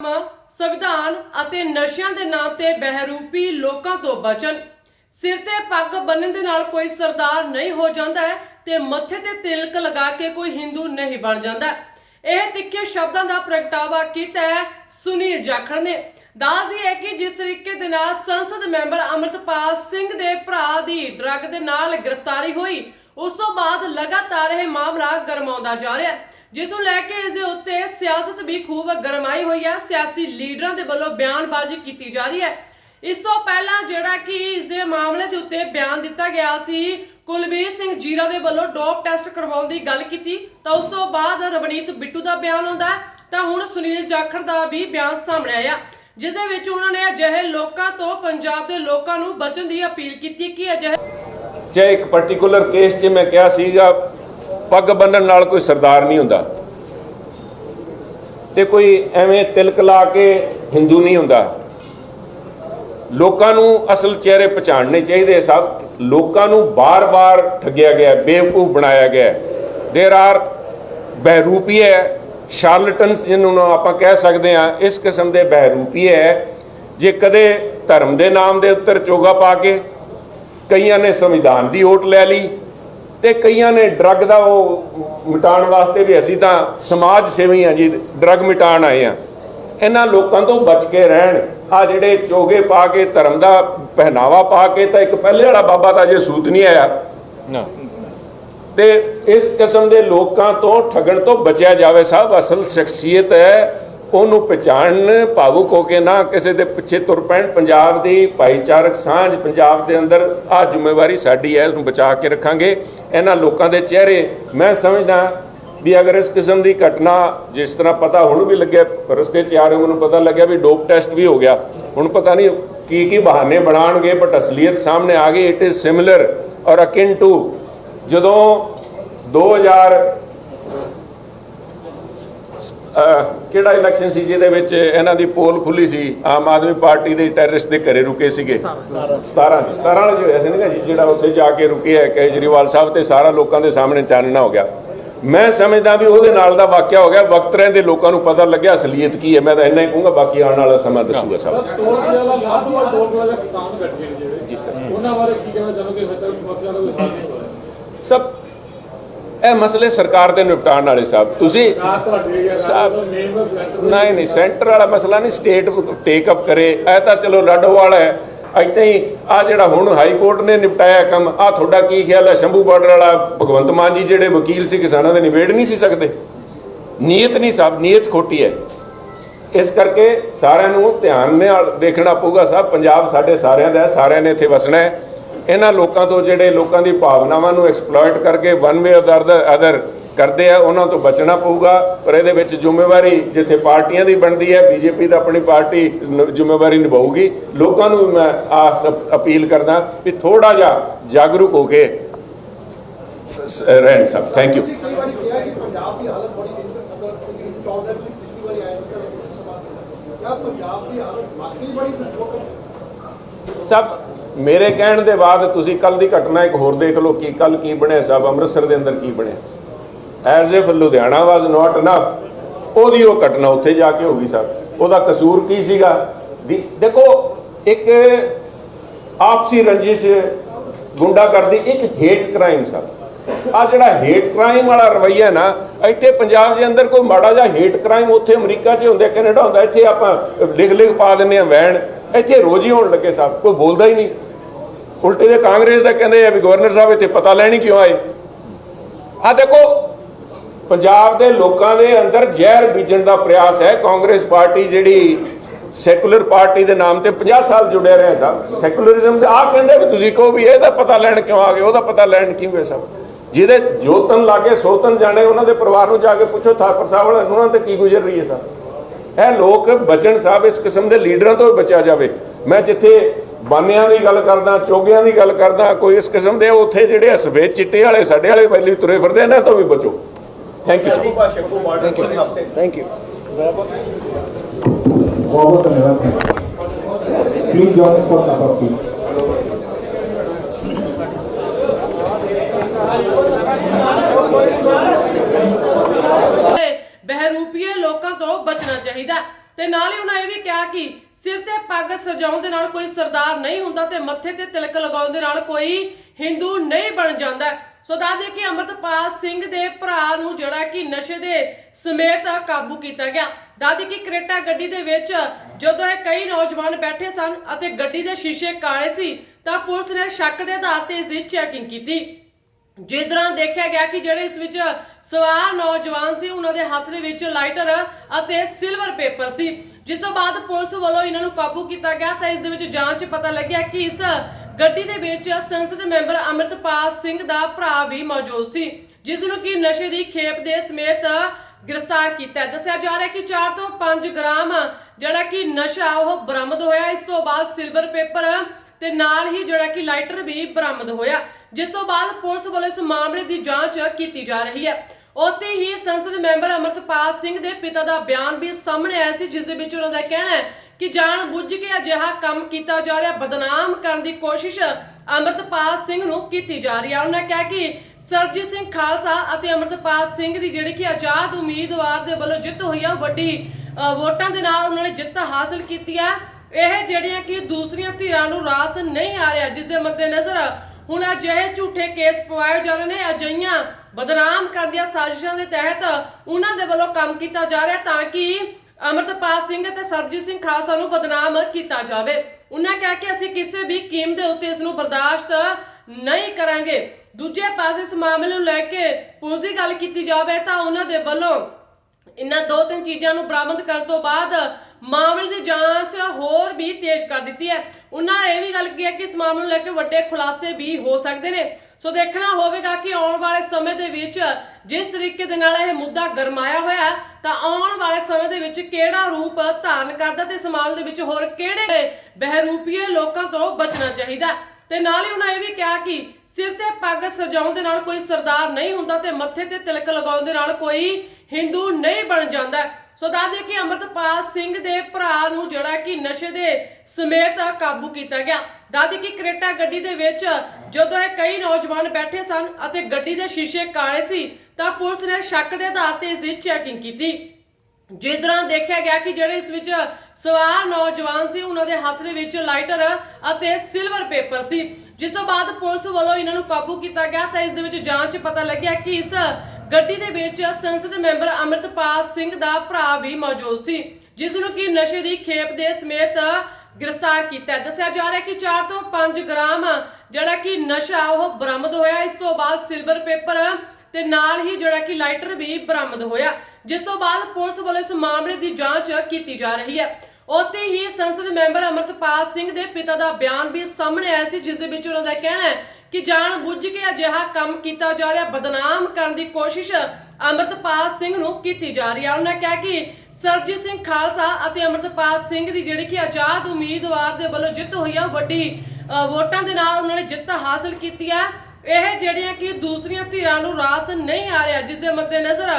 ਸੰਵਿਧਾਨ ਅਤੇ ਨਸ਼ਿਆਂ ਦੇ ਨਾਮ ਤੇ ਬਹਿਰੂਪੀ ਲੋਕਾਂ ਤੋਂ ਬਚਣ ਸਿਰ ਤੇ ਪੱਗ ਬੰਨਣ ਦੇ ਨਾਲ ਕੋਈ ਸਰਦਾਰ ਨਹੀਂ ਹੋ ਜਾਂਦਾ ਤੇ ਮੱਥੇ ਤੇ ਤਿਲਕ ਲਗਾ ਕੇ ਕੋਈ ਹਿੰਦੂ ਨਹੀਂ ਬਣ ਜਾਂਦਾ। ਇਹ ਤਿੱਖੇ ਸ਼ਬਦਾਂ ਦਾ ਪ੍ਰਗਟਾਵਾ ਕੀਤਾ ਹੈ ਸੁਨੀਲ ਜਾਖੜ ਨੇ। ਦੱਸਦੀ ਹੈ ਕਿ ਜਿਸ ਤਰੀਕੇ ਦੇ ਨਾਲ ਸੰਸਦ ਮੈਂਬਰ ਅਮਰਤਪਾਲ ਸਿੰਘ ਦੇ ਭਰਾ ਦੀ ਡਰੱਗ ਦੇ ਨਾਲ ਗ੍ਰਿਫਤਾਰੀ ਹੋਈ, ਉਸ ਤੋਂ ਬਾਅਦ ਲਗਾਤਾਰ ਇਹ ਮਾਮਲਾ ਗਰਮਾਉਂਦਾ ਜਾ ਰਿਹਾ ਹੈ। ਜਿਸ ਨੂੰ ਲੈ ਕੇ ਇਸ ਦੇ ਉੱਤੇ ਸਿਆਸਤ ਵੀ ਖੂਬ ਗਰਮਾਈ ਹੋਈ ਹੈ ਸਿਆਸੀ ਲੀਡਰਾਂ ਦੇ ਵੱਲੋਂ ਬਿਆਨਬਾਜ਼ੀ ਕੀਤੀ ਜਾ ਰਹੀ ਹੈ। ਇਸ ਤੋਂ ਪਹਿਲਾਂ ਜਿਹੜਾ ਕਿ ਇਸ ਦੇ ਮਾਮਲੇ ਦੇ ਉੱਤੇ ਬਿਆਨ ਦਿੱਤਾ ਗਿਆ ਸੀ ਕੁਲਬੀਰ ਸਿੰਘ ਜੀਰਾ ਦੇ ਵੱਲੋਂ ਡੋਪ ਟੈਸਟ ਕਰਵਾਉਣ ਦੀ ਗੱਲ ਕੀਤੀ ਤਾਂ ਉਸ ਤੋਂ ਬਾਅਦ ਰਵਨੀਤ ਬਿੱਟੂ ਦਾ ਬਿਆਨ ਆਉਂਦਾ ਹੈ, ਤਾਂ ਹੁਣ ਸੁਨੀਲ ਜਾਖੜ ਦਾ ਵੀ ਬਿਆਨ ਸਾਹਮਣੇ ਆਇਆ। ਜਿਸ ਦੇ ਵਿੱਚ ਉਹਨਾਂ ਨੇ ਅਜਿਹੇ ਲੋਕਾਂ ਤੋਂ ਪੰਜਾਬ ਦੇ ਲੋਕਾਂ ਨੂੰ ਬਚਣ ਦੀ ਅਪੀਲ ਕੀਤੀ ਕਿ ਅਜਿਹੇ ਚਾਹੇ ਇੱਕ ਪਾਰਟਿਕੂਲਰ ਕੇਸ 'ਚ ਮੈਂ ਕਿਹਾ ਸੀਗਾ ਪੱਗ ਬੰਨਣ ਨਾਲ ਕੋਈ ਸਰਦਾਰ ਨਹੀਂ ਹੁੰਦਾ ਤੇ ਕੋਈ ਐਵੇਂ ਤਿਲਕ ਲਾ ਕੇ ਹਿੰਦੂ ਨਹੀਂ ਹੁੰਦਾ ਲੋਕਾਂ ਨੂੰ ਅਸਲ ਚਿਹਰੇ ਪਛਾਣਨੇ ਚਾਹੀਦੇ ਸਭ ਲੋਕਾਂ ਨੂੰ ਬਾਰ-ਬਾਰ ਠੱਗਿਆ ਗਿਆ ਬੇਵਕੂਫ ਬਣਾਇਆ ਗਿਆ देयर ਆਰ ਬਹਿਰੂਪੀਏ ਸ਼ਾਰਲਟਨਸ ਜਿਹਨੂੰ ਨੂੰ ਆਪਾਂ ਕਹਿ ਸਕਦੇ ਹਾਂ ਇਸ ਕਿਸਮ ਦੇ ਬਹਿਰੂਪੀਏ ਜੇ ਕਦੇ ਧਰਮ ਦੇ ਨਾਮ ਦੇ ਉੱਤੇ ਚੋਗਾ ਪਾ ਕੇ ਕਈਆਂ ਨੇ ਸੰਵਿਧਾਨ ਦੀ ਓਟ ਲੈ ਲਈ ਤੇ ਕਈਆਂ ਨੇ ਡਰੱਗ ਦਾ ਉਹ ਮਿਟਾਉਣ ਵਾਸਤੇ ਵੀ ਅਸੀਂ ਤਾਂ ਸਮਾਜ ਸੇਵੀ ਆ ਜੀ ਡਰੱਗ ਮਿਟਾਉਣ ਆਏ ਆ ਇਹਨਾਂ ਲੋਕਾਂ ਤੋਂ ਬਚ ਕੇ ਰਹਿਣ। ਆ ਜਿਹੜੇ ਚੋਗੇ ਪਾ ਕੇ ਧਰਮ ਦਾ ਪਹਿਨਾਵਾ ਪਾ ਕੇ ਤਾਂ ਇੱਕ ਪਹਿਲੇ ਵਾਲਾ ਬਾਬਾ ਤਾਂ ਜੇ ਸੂਤ ਨਹੀਂ ਆਇਆ। ਨਾ। ਤੇ ਇਸ ਕਿਸਮ ਦੇ ਲੋਕਾਂ ਤੋਂ ਠੱਗਣ ਤੋਂ ਬਚਿਆ ਜਾਵੇ ਸਾਹਿਬ ਅਸਲ ਸ਼ਖਸੀਅਤ ਹੈ। ਉਹਨੂੰ ਪਛਾਣਨ ਭਾਵੁਕ ਹੋ ਕੇ ਨਾ ਕਿਸੇ ਦੇ ਪਿੱਛੇ ਤੁਰ ਪੈਣ। ਪੰਜਾਬ ਦੀ ਭਾਈਚਾਰਕ ਸਾਂਝ ਪੰਜਾਬ ਦੇ ਅੰਦਰ ਆ ਜ਼ਿੰਮੇਵਾਰੀ ਸਾਡੀ ਹੈ ਇਸ ਨੂੰ ਬਚਾ ਕੇ ਰੱਖਾਂਗੇ। ਇਹਨਾਂ ਲੋਕਾਂ ਦੇ ਚਿਹਰੇ ਮੈਂ ਸਮਝਦਾ ਵੀ ਅਗਰ ਇਸ ਕਿਸਮ ਦੀ ਘਟਨਾ ਜਿਸ ਤਰ੍ਹਾਂ ਪਤਾ ਹੁਣ ਵੀ ਲੱਗਿਆ, ਰਸਤੇ 'ਚ ਆ ਰਹੇ ਮੈਨੂੰ ਪਤਾ ਲੱਗਿਆ ਵੀ ਡੋਪ ਟੈਸਟ ਵੀ ਹੋ ਗਿਆ। ਹੁਣ ਪਤਾ ਨਹੀਂ ਕੀ ਕੀ ਬਹਾਨੇ ਬਣਾਉਣਗੇ ਬਟ ਅਸਲੀਅਤ ਸਾਹਮਣੇ ਆ ਗਈ ਇਟ ਇਜ਼ ਸਿਮਿਲਰ ਔਰ ਅਕਿਨ ਟੂ ਜਦੋਂ 2000 ਅਹ ਕਿਹੜਾ ਇਲੈਕਸ਼ਨ ਸੀ ਜਿਹਦੇ ਵਿੱਚ ਇਹਨਾਂ ਦੀ ਪੋਲ ਖੁੱਲੀ ਸੀ? ਆਮ ਆਦਮੀ ਪਾਰਟੀ ਦੇ ਟੈਰਰਿਸਟ ਦੇ ਘਰੇ ਰੁਕੇ ਸੀਗੇ। 17 17 17 ਜੋ ਹੋਇਆ ਸੀ ਨਾ ਜੀ ਜਿਹੜਾ ਉੱਥੇ ਜਾ ਕੇ ਰੁਕੇ ਹੈ ਕੇਜਰੀਵਾਲ ਸਾਹਿਬ ਤੇ ਸਾਰਾ ਲੋਕਾਂ ਦੇ ਸਾਹਮਣੇ ਚਾਨਣਾ ਹੋ ਗਿਆ। ਮੈਂ ਸਮਝਦਾ ਵੀ ਉਹਦੇ ਨਾਲ ਦਾ ਵਾਕਿਆ ਹੋ ਗਿਆ। ਵਕਤ ਰਹਿੰਦੇ ਲੋਕਾਂ ਨੂੰ ਪਤਾ ਲੱਗਿਆ ਅਸਲੀਅਤ ਕੀ ਹੈ। ਮੈਂ ਤਾਂ ਇੰਨਾ ਹੀ ਕਹੂੰਗਾ ਬਾਕੀ ਆਉਣ ਵਾਲਾ ਸਮਾਂ ਦੱਸੂਗਾ ਸਭ। ਜੀ ਸਰ। ਉਹਨਾਂ ਬਾਰੇ ਕੀ ਕਹਿਣਾ ਚਾਹੋਗੇ? ਦਾ ਸਭ ਇਹ ਮਸਲੇ ਸਰਕਾਰ ਦੇ ਨਿਪਟਾਉਣ ਵਾਲੇ ਸਾਹਿਬ। ਤੁਸੀਂ ਸਾਹਿਬ, ਨਹੀਂ ਨਹੀਂ ਸੈਂਟਰ ਵਾਲਾ ਮਸਲਾ ਨਹੀਂ ਸਟੇਟ ਟੇਕ ਅਪ ਕਰੇ। ਇਹ ਤਾਂ ਚਲੋ ਲਾਡੋਵਾਲ ਹੈ। ਇੱਥੇ ਹੀ ਆ ਜਿਹੜਾ ਹੁਣ ਹਾਈ ਕੋਰਟ ਨੇ ਨਿਪਟਾਇਆ ਕੰਮ ਆ ਤੁਹਾਡਾ ਕੀ ਖਿਆਲ ਹੈ? ਸ਼ੰਭੂ ਬਾਰਡਰ ਵਾਲਾ ਭਗਵੰਤ ਮਾਨ ਜੀ ਜਿਹੜੇ ਵਕੀਲ ਸੀ ਕਿਸਾਨਾਂ ਦੇ ਨਿਬੇੜ ਨਹੀਂ ਸੀ ਸਕਦੇ। ਨੀਅਤ ਨਹੀਂ ਸਾਹਿਬ ਨੀਅਤ ਖੋਟੀ ਹੈ। ਇਸ ਕਰਕੇ ਸਾਰਿਆਂ ਨੂੰ ਧਿਆਨ ਨਾਲ ਦੇਖਣਾ ਪਊਗਾ ਸਾਹਿਬ। ਪੰਜਾਬ ਸਾਡੇ ਸਾਰਿਆਂ ਦਾ ਸਾਰਿਆਂ ਨੇ ਇੱਥੇ ਵਸਣਾ ਹੈ। ਇਹਨਾਂ ਲੋਕਾਂ ਤੋਂ ਜਿਹੜੇ ਲੋਕਾਂ ਦੀ ਭਾਵਨਾਵਾਂ ਨੂੰ ਐਕਸਪਲੋਇਟ ਕਰਕੇ ਵਨ ਵੇ ਅਦਰ ਅਦਰ ਕਰਦੇ ਆ ਉਹਨਾਂ ਤੋਂ ਬਚਣਾ ਪਊਗਾ। ਪਰ ਇਹਦੇ ਵਿੱਚ ਜ਼ਿੰਮੇਵਾਰੀ ਜਿੱਥੇ ਪਾਰਟੀਆਂ ਦੀ ਬਣਦੀ ਹੈ ਬੀਜੇਪੀ ਦਾ ਆਪਣੀ ਪਾਰਟੀ ਜ਼ਿੰਮੇਵਾਰੀ ਨਿਭਾਊਗੀ। ਲੋਕਾਂ ਨੂੰ ਮੈਂ ਆਸ ਅਪ- ਅਪੀਲ ਕਰਦਾ ਵੀ ਥੋੜਾ ਜਿਹਾ ਜਾਗਰੂਕ ਹੋ ਕੇ ਰਹਿਣ ਸਭ। ਥੈਂਕ ਯੂ ਕਿ ਸਭ ਮੇਰੇ ਕਹਿਣ ਦੇ ਬਾਅਦ ਤੁਸੀਂ ਕੱਲ ਦੀ ਘਟਨਾ ਇੱਕ ਹੋਰ ਦੇਖ ਲਓ ਕਿ ਕੱਲ ਕੀ ਬਣਿਆ ਸਾਹਿਬ, ਅੰਮ੍ਰਿਤਸਰ ਦੇ ਅੰਦਰ ਕੀ ਬਣਿਆ। As if Ludhiana was not enough ਉਹਦੀ ਉਹ ਘਟਨਾ ਉੱਥੇ ਜਾ ਕੇ ਹੋ ਗਈ ਸਭ ਉਹਦਾ ਕਸੂਰ ਕੀ ਸੀਗਾ? ਦੀ- ਦੇਖੋ, ਇੱਕ ਆਪਸੀ ਰੰਜਿਸ਼ ਗੁੰਡਾ ਕਰਦੀ ਇੱਕ ਹੇਟ ਕ੍ਰਾਈਮ ਸਭ ਆ ਜਿਹੜਾ ਹੇਟ ਕ੍ਰਾਈਮ ਵਾਲਾ ਰਵਈਆ ਨਾ, ਇੱਥੇ ਪੰਜਾਬ ਦੇ ਅੰਦਰ ਕੋਈ ਮਾੜਾ ਜਿਹਾ ਹੇਟ ਕ੍ਰਾਈਮ ਉੱਥੇ ਅਮਰੀਕਾ 'ਚ ਹੁੰਦਾ, ਕੈਨੇਡਾ ਹੁੰਦਾ, ਇੱਥੇ ਆਪਾਂ ਲਿਖ ਲਿਖ ਪਾ ਦਿੰਦੇ ਆ ਵੈਣ। ਇੱਥੇ ਰੋਜ਼ ਹੀ ਹੋਣ ਲੱਗੇ ਸਾਹਿਬ, ਕੋਈ ਬੋਲਦਾ ਹੀ ਨਹੀਂ। ਉਲਟੇ ਦੇ ਕਾਂਗਰਸ ਦਾ ਕਹਿੰਦੇ ਆ ਵੀ ਗਵਰਨਰ ਸਾਹਿਬ ਇੱਥੇ ਪਤਾ ਲੈਣੀ ਕਿਉਂ ਆਏ? ਆ ਦੇਖੋ, ਪੰਜਾਬ ਦੇ ਲੋਕਾਂ ਦੇ ਅੰਦਰ ਜ਼ਹਿਰ ਬੀਜਣ ਦਾ ਪ੍ਰਯਾਸ ਹੈ। ਕਾਂਗਰਸ ਪਾਰਟੀ ਜਿਹੜੀ ਸੈਕੂਲਰ ਪਾਰਟੀ ਦੇ ਨਾਮ ਤੇ 50 ਸਾਲ ਜੁੜਿਆ ਰਹੇ ਸਭ ਸੈਕੂਲਰਿਜ਼ਮ ਦੇ ਆ ਕਹਿੰਦੇ ਵੀ ਤੁਸੀਂ ਕਹੋ ਵੀ ਇਹਦਾ ਪਤਾ ਲੈਣ ਕਿਉਂ ਆ ਗਏ, ਉਹਦਾ ਪਤਾ ਲੈਣ ਕਿਉਂ ਗਏ ਸਭ? ਜਿਹਦੇ ਜੋਤਨ ਲਾਗੇ ਸੋਤਨ ਜਾਣੇ, ਉਹਨਾਂ ਦੇ ਪਰਿਵਾਰ ਨੂੰ ਜਾ ਕੇ ਪੁੱਛੋ, ਥਾਪਰ ਸਾਹਿਬ ਵਾਲਾ ਉਹਨਾਂ ਤੇ ਕੀ ਗੁਜ਼ਰ ਰਹੀ ਹੈ ਸਭ ਇਹ ਲੋਕ ਬਚਨ ਸਾਹਿਬ ਇਸ ਕਿਸਮ ਦੇ ਲੀਡਰਾਂ ਤੋਂ ਬਚਿਆ ਜਾਵੇ। ਮੈਂ ਜਿੱਥੇ ਬਾਨਿਆਂ ਦੀ ਗੱਲ ਕਰਦਾ ਚੋਗਿਆਂ ਦੀ ਗੱਲ ਕਰਦਾ ਕੋਈ ਇਸ ਕਿਸਮ ਦੇ ਉੱਥੇ ਜਿਹੜੇ ਹਸਵੇ ਚਿੱਟੇ ਵਾਲੇ ਸਾਡੇ ਵਾਲੇ ਪਹਿਲੀ ਤੁਰੇ ਫਿਰਦੇ ਨੇ ਤੋਂ ਵੀ ਬਚੋ। Thank you thank you thank you ਬਹੁਤ ਬਹੁਤ ਧੰਨਵਾਦ। ਪਲੀਜ਼ ਜੋਇਨ ਫॉर ਸਿਰ ਸਜਾਉਣ ਦੇ ਨਾਲ ਕੋਈ ਸਰਦਾਰ ਨਹੀਂ ਹੁੰਦਾ ਤੇ ਮੱਥੇ ਤੇ ਤਿਲਕ ਲਗਾਉਣ ਦੇ ਨਾਲ ਕੋਈ ਹਿੰਦੂ ਨਹੀਂ ਬਣ ਜਾਂਦਾ। ਸੋ ਦੱਸ ਦੇ ਕਿ ਅੰਮ੍ਰਿਤਪਾਲ ਸਿੰਘ ਦੇ ਭਰਾ ਨੂੰ ਜਿਹੜਾ ਕਿ ਨਸ਼ੇ ਦੇ ਸਮੇਤ ਕਾਬੂ ਕੀਤਾ ਗਿਆ। ਦੱਸ ਦੇ ਕਿ ਕਰੇਟਾ ਗੱਡੀ ਦੇ ਵਿੱਚ ਜਦੋਂ ਇਹ ਕਈ ਨੌਜਵਾਨ ਬੈਠੇ ਸਨ ਅਤੇ ਗੱਡੀ ਦੇ ਸ਼ੀਸ਼ੇ ਕਾਲੇ ਸੀ, ਤਾਂ ਪੁਲਿਸ ਨੇ ਸ਼ੱਕ ਦੇ ਆਧਾਰ ਤੇ ਇਸ ਦੀ ਚੈਕਿੰਗ ਕੀਤੀ। ਜਿਸ ਦੌਰਾਨ ਦੇਖਿਆ ਗਿਆ ਕਿ ਜਿਹੜੇ ਇਸ ਵਿੱਚ ਸਵਾਰ ਨੌਜਵਾਨ ਸੀ, ਉਹਨਾਂ ਦੇ ਹੱਥ ਦੇ ਵਿੱਚ ਲਾਈਟਰ ਅਤੇ ਸਿਲਵਰ ਪੇਪਰ ਸੀ। ਜਿਸ ਤੋਂ ਬਾਅਦ ਪੁਲਿਸ ਵੱਲੋਂ ਇਹਨਾਂ ਨੂੰ ਕਾਬੂ ਕੀਤਾ ਗਿਆ ਤਾਂ ਇਸ ਦੇ ਵਿੱਚ ਜਾਂਚ ਪਤਾ ਲੱਗਿਆ ਕਿ ਇਸ ਗੱਡੀ ਦੇ ਵਿੱਚ ਸੰਸਦ ਮੈਂਬਰ ਅਮਰਿਤਪਾਲ ਸਿੰਘ ਦਾ ਭਰਾ ਵੀ ਮੌਜੂਦ ਸੀ, ਜਿਸ ਨੂੰ ਕਿ ਨਸ਼ੇ ਦੀ ਖੇਪ ਦੇ ਸਮੇਤ ਗ੍ਰਿਫਤਾਰ ਕੀਤਾ। ਦੱਸਿਆ ਜਾ ਰਿਹਾ ਕਿ 4 ਤੋਂ 5 ਗ੍ਰਾਮ ਜਿਹੜਾ ਕਿ ਨਸ਼ਾ, ਉਹ ਬਰਾਮਦ ਹੋਇਆ। ਇਸ ਤੋਂ ਬਾਅਦ ਸਿਲਵਰ ਪੇਪਰ ਤੇ ਨਾਲ ਹੀ ਜਿਹੜਾ ਕਿ ਲਾਈਟਰ ਵੀ ਬਰਾਮਦ ਹੋਇਆ। ਜਿਸ ਤੋਂ ਬਾਅਦ ਪੁਲਿਸ ਵੱਲੋਂ ਇਸ ਮਾਮਲੇ ਦੀ ਜਾਂਚ ਕੀਤੀ ਜਾ ਰਹੀ ਹੈ। ਉੱਥੇ ਹੀ ਸੰਸਦ ਮੈਂਬਰ ਅਮਰਤਪਾਲ ਸਿੰਘ ਦੇ ਪਿਤਾ ਦਾ ਬਿਆਨ ਵੀ ਸਾਹਮਣੇ ਆਇਆ ਸੀ, ਜਿਸ ਦੇ ਵਿੱਚ ਉਹਨਾਂ ਦਾ ਕਹਿਣਾ ਹੈ ਕਿ ਜਾਣ ਬੁੱਝ ਕੇ ਅਜਿਹਾ ਕੰਮ ਕੀਤਾ ਜਾ ਰਿਹਾ, ਬਦਨਾਮ ਕਰਨ ਦੀ ਕੋਸ਼ਿਸ਼ ਅਮਰਤਪਾਲ ਸਿੰਘ ਨੂੰ ਕੀਤੀ ਜਾ ਰਹੀ ਹੈ। ਉਹਨਾਂ ਕਿਹਾ ਕਿ ਸਰਜੀਤ ਸਿੰਘ ਖਾਲਸਾ ਅਤੇ ਅਮਰਤਪਾਲ ਸਿੰਘ ਦੀ ਜਿਹੜੀ ਕਿ ਆਜ਼ਾਦ ਉਮੀਦਵਾਰ ਦੇ ਵੱਲੋਂ ਜਿੱਤ ਹੋਈ ਆ, ਵੱਡੀ ਵੋਟਾਂ ਦੇ ਨਾਲ ਉਹਨਾਂ ਨੇ ਜਿੱਤ ਹਾਸਲ ਕੀਤੀ ਆ। ਇਹ ਜਿਹੜੀਆਂ ਕਿ ਦੂਸਰੀਆਂ ਧਿਰਾਂ ਨੂੰ ਰਾਸ ਨਹੀਂ ਆ ਰਿਹਾ, ਜਿਸ ਦੇ ਮੱਦੇਨਜ਼ਰ ਹੁਣ ਅਜਿਹੇ ਝੂਠੇ ਕੇਸ ਪਵਾਏ ਜਾ ਰਹੇ ਨੇ ਅਜਈਆਂ ਬਦਨਾਮ ਕਰਨ ਦੀਆਂ ਸਾਜ਼ਿਸ਼ਾਂ ਦੇ ਤਹਿਤ ਉਹਨਾਂ ਦੇ ਵੱਲੋਂ ਕੰਮ ਕੀਤਾ ਜਾ ਰਿਹਾ ਤਾਂ ਕਿ ਅਮਰਤਪਾਲ ਸਿੰਘ ਅਤੇ ਸਰਜੀਤ ਸਿੰਘ ਖਾਲਸਾ ਨੂੰ ਬਦਨਾਮ ਕੀਤਾ ਜਾਵੇ। ਉਹਨਾਂ ਕਿਹਾ ਕਿ ਅਸੀਂ ਕਿਸੇ ਵੀ ਕੀਮਤ ਦੇ ਉੱਤੇ ਇਸ ਨੂੰ ਬਰਦਾਸ਼ਤ ਨਹੀਂ ਕਰਾਂਗੇ। ਦੂਜੇ ਪਾਸੇ ਇਸ ਮਾਮਲੇ ਨੂੰ ਲੈ ਕੇ ਪੁਲਿਸ ਦੀ ਗੱਲ ਕੀਤੀ ਜਾਵੇ ਤਾਂ ਉਹਨਾਂ ਦੇ ਵੱਲੋਂ ਇਨ੍ਹਾਂ ਦੋ ਤਿੰਨ ਚੀਜ਼ਾਂ ਨੂੰ ਬਰਾਮਦ ਕਰਨ ਤੋਂ ਬਾਅਦ ਮਾਮਲੇ ਦੀ ਜਾਂਚ ਹੋਰ ਵੀ ਤੇਜ਼ ਕਰ ਦਿੱਤੀ ਹੈ। ਉਹਨਾਂ ਇਹ ਵੀ ਗੱਲ ਕੀਤੀ ਹੈ ਕਿ ਇਸ ਮਾਮਲੇ ਨੂੰ ਲੈ ਕੇ ਵੱਡੇ ਖੁਲਾਸੇ ਵੀ ਹੋ ਸਕਦੇ ਨੇ। ਸੋ ਦੇਖਣਾ ਹੋਵੇਗਾ ਕਿ ਆਉਣ ਵਾਲੇ ਸਮੇਂ ਦੇ ਵਿੱਚ ਜਿਸ ਤਰੀਕੇ ਦੇ ਨਾਲ ਇਹ ਮੁੱਦਾ ਗਰਮਾਇਆ ਹੋਇਆ ਤਾਂ ਆਉਣ ਵਾਲੇ ਸਮੇਂ ਦੇ ਵਿੱਚ ਕਿਹੜਾ ਰੂਪ ਧਾਰਨ ਕਰਦਾ ਤੇ ਇਸ ਮਾਮਲੇ ਦੇ ਵਿੱਚ ਹੋਰ ਕਿਹੜੇ ਬਹਿਰੂਪੀਏ ਲੋਕਾਂ ਤੋਂ ਬਚਣਾ ਚਾਹੀਦਾ ਤੇ ਨਾਲ ਹੀ ਉਹਨਾਂ ਇਹ ਵੀ ਕਿਹਾ ਕਿ ਸਿਰ ਤੇ ਪੱਗ ਸਜਾਉਣ ਦੇ ਨਾਲ ਕੋਈ ਸਰਦਾਰ ਨਹੀਂ ਹੁੰਦਾ ਤੇ ਮੱਥੇ ਤੇ ਤਿਲਕ ਲਗਾਉਣ ਦੇ ਨਾਲ ਕੋਈ ਹਿੰਦੂ ਨਹੀਂ ਬਣ ਜਾਂਦਾ। ਸੋ ਦੱਸ ਦੇ ਕਿ ਅਮਰਤਪਾਲ ਸਿੰਘ ਦੇ ਭਰਾ ਨੂੰ ਜਿਹੜਾ ਕਿ ਨਸ਼ੇ ਦੇ ਸਮੇਤ ਕਾਬੂ ਕੀਤਾ ਗਿਆ। ਦੱਸ ਦੇ ਕਰੇਟਾ ਗੱਡੀ ਦੇ ਵਿੱਚ ਜਦੋਂ ਇਹ ਕਈ ਨੌਜਵਾਨ ਬੈਠੇ ਸਨ ਅਤੇ ਗੱਡੀ ਦੇ ਸ਼ੀਸ਼ੇ ਕਾਲੇ ਸੀ, ਤਾਂ ਪੁਲਿਸ ਨੇ ਸ਼ੱਕ ਦੇ ਆਧਾਰ ਤੇ ਇਸ ਦੀ ਚੈਕਿੰਗ ਕੀਤੀ। ਜਿਸ ਦੌਰਾਨ ਦੇਖਿਆ ਗਿਆ ਕਿ ਜਿਹੜੇ ਇਸ ਵਿੱਚ ਸਵਾਰ ਨੌਜਵਾਨ ਸੀ, ਉਹਨਾਂ ਦੇ ਹੱਥ ਦੇ ਵਿੱਚ ਲਾਈਟਰ ਅਤੇ ਸਿਲਵਰ ਪੇਪਰ ਸੀ। ਜਿਸ ਤੋਂ ਬਾਅਦ ਪੁਲਿਸ ਵੱਲੋਂ ਇਹਨਾਂ ਨੂੰ ਕਾਬੂ ਕੀਤਾ ਗਿਆ, ਤਾਂ ਇਸ ਦੇ ਵਿੱਚ ਜਾਂਚ ਪਤਾ ਲੱਗਿਆ ਕਿ ਇਸ ਗੱਡੀ ਦੇ ਵਿੱਚ ਸੰਸਦ ਮੈਂਬਰ ਅਮਰਿਤਪਾਲ ਸਿੰਘ ਦਾ ਭਰਾ ਵੀ ਮੌਜੂਦ ਸੀ, ਜਿਸ ਨੂੰ ਕਿ ਨਸ਼ੇ ਦੀ ਖੇਪ ਦੇ ਸਮੇਤ ਗ੍ਰਿਫਤਾਰ ਕੀਤਾ ਦੱਸਿਆ ਜਾ ਰਿਹਾ ਕਿ 4 ਤੋਂ 5 ਗ੍ਰਾਮ ਜਿਹੜਾ ਕਿ ਨਸ਼ਾ ਉਹ ਬਰਾਮਦ ਹੋਇਆ, ਇਸ ਤੋਂ ਬਾਅਦ ਸਿਲਵਰ ਪੇਪਰ ਤੇ ਨਾਲ ਹੀ ਜਿਹੜਾ ਕਿ ਲਾਈਟਰ ਵੀ ਬਰਾਮਦ ਹੋਇਆ, ਜਿਸ ਤੋਂ ਬਾਅਦ ਪੁਲਿਸ ਵੱਲੋਂ ਇਸ ਮਾਮਲੇ ਦੀ ਜਾਂਚ ਕੀਤੀ ਜਾ ਰਹੀ ਹੈ। ਉੱਥੇ ਹੀ ਸੰਸਦ ਮੈਂਬਰ ਅਮਰਤਪਾਲ ਸਿੰਘ ਦੇ ਪਿਤਾ ਦਾ ਬਿਆਨ ਵੀ ਸਾਹਮਣੇ ਆਇਆ ਸੀ, ਜਿਸ ਦੇ ਵਿੱਚ ਉਹਨਾਂ ਦਾ ਕਹਿਣਾ ਹੈ ਕਿ ਜਾਣ ਬੁੱਝ ਕੇ ਅਜਿਹਾ ਕੰਮ ਕੀਤਾ ਜਾ ਰਿਹਾ, ਬਦਨਾਮ ਕਰਨ ਦੀ ਕੋਸ਼ਿਸ਼ ਅਮਰਤਪਾਲ ਸਿੰਘ ਨੂੰ ਕੀਤੀ ਜਾ ਰਹੀ ਹੈ ਉਹਨਾਂ ਕਿਹਾ ਕਿ ਸਰਜੀਤ ਸਿੰਘ ਖਾਲਸਾ ਅਤੇ ਅਮਰਤਪਾਲ ਸਿੰਘ ਦੀ ਜਿਹੜੀ ਕਿ ਆਜ਼ਾਦ ਉਮੀਦਵਾਰ ਦੇ ਵੱਲੋਂ ਜਿੱਤ ਹੋਈ ਆ, ਵੱਡੀ ਵੋਟਾਂ ਦੇ ਨਾਲ ਉਹਨਾਂ ਨੇ ਜਿੱਤ ਹਾਸਲ ਕੀਤੀ ਆ। ਇਹ ਜਿਹੜੀਆਂ ਕਿ ਦੂਸਰੀਆਂ ਧਿਰਾਂ ਨੂੰ ਰਾਸ ਨਹੀਂ ਆ ਰਿਹਾ, ਜਿਸ ਦੇ ਮੱਦੇਨਜ਼ਰ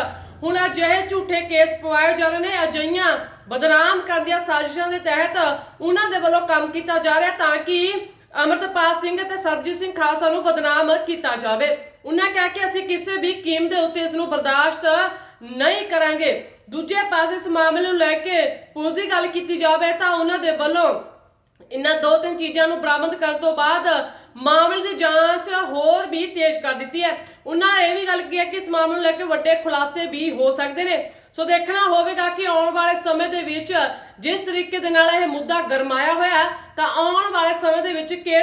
ਹੁਣ ਅਜਿਹੇ ਝੂਠੇ ਕੇਸ ਪਵਾਏ ਜਾ ਰਹੇ ਨੇ ਅਜਈਆਂ ਬਦਨਾਮ ਕਰਨ ਦੀਆਂ ਸਾਜ਼ਿਸ਼ਾਂ ਦੇ ਤਹਿਤ ਉਹਨਾਂ ਦੇ ਵੱਲੋਂ ਕੰਮ ਕੀਤਾ ਜਾ ਰਿਹਾ ਤਾਂ ਕਿ ਅਮਰਤਪਾਲ ਸਿੰਘ ਅਤੇ ਸਰਬਜੀਤ ਸਿੰਘ ਖਾਲਸਾ ਨੂੰ ਬਦਨਾਮ ਕੀਤਾ ਜਾਵੇ। ਉਹਨਾਂ ਕਿਹਾ ਕਿ ਅਸੀਂ ਕਿਸੇ ਵੀ ਕੀਮਤ ਦੇ ਉੱਤੇ ਇਸ ਨੂੰ ਬਰਦਾਸ਼ਤ ਨਹੀਂ ਕਰਾਂਗੇ। ਦੂਜੇ ਪਾਸੇ ਇਸ ਮਾਮਲੇ ਨੂੰ ਲੈ ਕੇ ਪੁਲਿਸ ਦੀ ਗੱਲ ਕੀਤੀ ਜਾਵੇ ਤਾਂ ਉਹਨਾਂ ਦੇ ਵੱਲੋਂ ਇਨ੍ਹਾਂ ਦੋ ਤਿੰਨ ਚੀਜ਼ਾਂ ਨੂੰ ਬਰਾਮਦ ਕਰਨ ਤੋਂ ਬਾਅਦ ਮਾਮਲੇ ਦੀ ਜਾਂਚ ਹੋਰ ਵੀ ਤੇਜ਼ ਕਰ ਦਿੱਤੀ ਹੈ। ਉਹਨਾਂ ਇਹ ਵੀ ਗੱਲ ਕੀਤੀ ਹੈ ਕਿ ਇਸ ਮਾਮਲੇ ਨੂੰ ਲੈ ਕੇ ਵੱਡੇ ਖੁਲਾਸੇ ਵੀ ਹੋ ਸਕਦੇ ਨੇ। ਸੋ ਦੇਖਣਾ ਹੋਵੇਗਾ ਕਿ ਆਉਣ ਵਾਲੇ ਸਮੇਂ ਦੇ ਵਿੱਚ ਜਿਸ ਤਰੀਕੇ ਦੇ ਨਾਲ ਇਹ ਮੁੱਦਾ ਗਰਮਾਇਆ ਹੋਇਆ ਤਾਂ ਆਉਣ ਵਾਲੇ ਸਮੇਂ ਦੇ ਵਿੱਚ ਕਿਹੜੇ